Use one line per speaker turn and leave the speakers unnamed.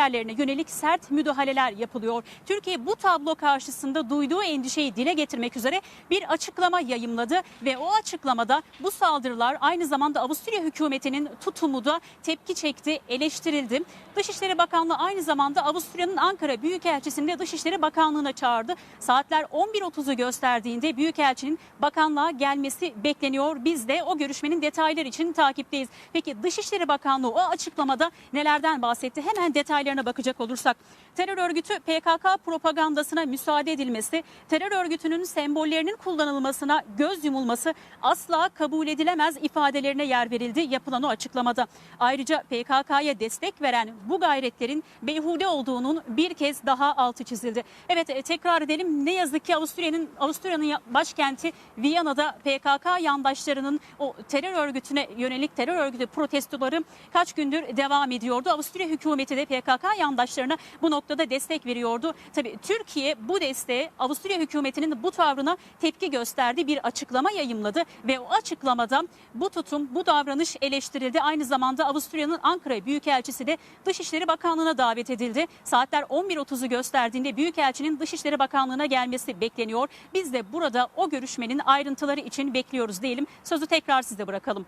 yerlerine yönelik sert müdahaleler yapılıyor. Türkiye bu tablo karşısında duyduğu endişeyi dile getirmek üzere bir açıklama yayımladı ve o açıklamada bu saldırılar aynı zamanda Avusturya hükümetinin tutumu da tepki çekti, eleştirildi. Dışişleri Bakanlığı aynı zamanda Avusturya'nın Ankara Büyükelçisini de Dışişleri Bakanlığı'na çağırdı. Saatler 11.30'u gösterdiğinde Büyükelçinin bakanlığa gelmesi bekleniyor. Biz de o görüşmenin detayları için takipteyiz. Peki Dışişleri Bakanlığı o açıklamada nelerden bahsetti? Hemen detaylarına bakacak olursak. Terör örgütü PKK propagandasına müsaade edilmesi, terör örgütünün sembollerinin kullanılmasına göz yumulması asla kabul edilemez ifadelerine yer verildi yapılan o açıklamada. Ayrıca PKK'ya destek veren bu gayretlerin beyhude olduğunun bir kez daha altı çizildi. Evet e, tekrar edelim ne yazık ki Avusturya'nın Avusturya'nın ya- başkenti Viyana'da PKK yandaşlarının o terör örgütüne yönelik terör örgütü protestoları kaç gündür devam ediyordu. Avusturya hükümeti de PKK yandaşlarına bu noktada destek veriyordu. Tabii Türkiye bu desteğe Avusturya hükümetinin bu tavrına tepki gösterdi. Bir açıklama yayımladı ve o açıklamada bu tutum, bu davranış eleştirildi. Aynı zamanda Avusturya'nın Ankara Büyükelçisi de Dışişleri Bakanlığı'na davet edildi. Saatler 11.30'u gösterdiğinde Büyükelçinin Dışişleri Bakanlığı'na gelmesi bekleniyor. Biz de burada o görüşmenin ayrıntıları için bekliyoruz diyelim. Sözü tekrar size bırakalım.